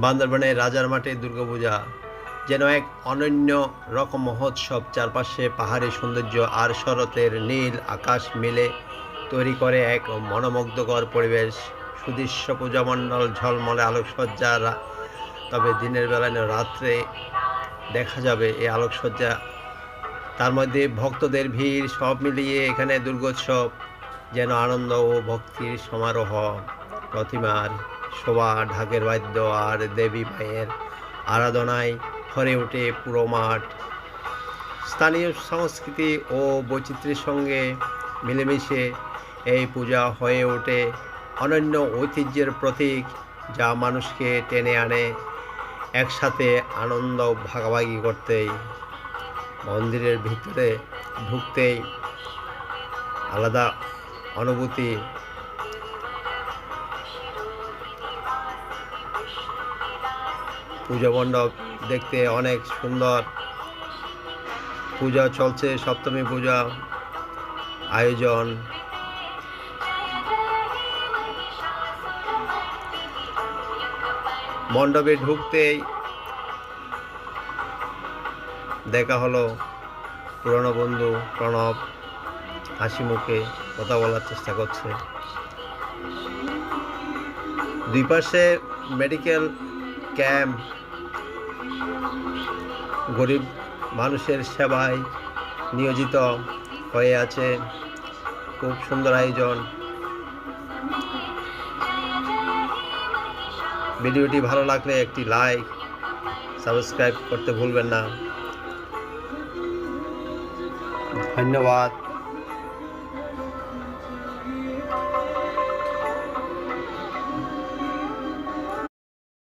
বান্দরবানের রাজার মাঠে দুর্গাপূজা, যেন এক অনন্য রকম মহোৎসব চারপাশে পাহাড়ি সৌন্দর্য আর শরতের নীল আকাশ মিলে তৈরি করে এক মনোমুগ্ধকর পরিবেশ। সুদৃশ্য পূজা মণ্ডল ঝলমলে আলোকসজ্জা তবে দিনের বেলায় রাত্রে দেখা যাবে এই আলোকসজ্জা। তার মধ্যে ভক্তদের ভিড় সব মিলিয়ে এখানে দুর্গোৎসব, যেন আনন্দ ও ভক্তির সমারোহ প্রতিমার। শোভা ঢাকের বাদ্য আর দেবী মায়ের আরাধনায় ভরে ওঠে পুরো মাঠ। স্থানীয় সংস্কৃতি ও বৈচিত্র্যের সঙ্গে মিলেমিশে এই পূজা হয়ে ওঠে অনন্য ঐতিহ্যের প্রতীক যা মানুষকে টেনে আনে একসাথে আনন্দ ভাগাভাগি করতেই। মন্দিরের ভিতরে ঢুকতেই আলাদা অনুভূতি পুজো মণ্ডপ দেখতে অনেক সুন্দর। পূজা চলছে, সপ্তমী পূজা আয়োজন। মণ্ডপে ঢুকতেই দেখা হলো পুরনো বন্ধু প্রণব। হাসি মুখে কথা বলার চেষ্টা করছে। দুই পাশে মেডিকেল ক্যাম্প, গরিব মানুষের সেবায় নিয়োজিত হয়ে আছে। খুব সুন্দর আয়োজন। ভিডিওটি ভালো লাগলে একটি লাইক, সাবস্ক্রাইব করতে ভুলবেন না। ধন্যবাদ।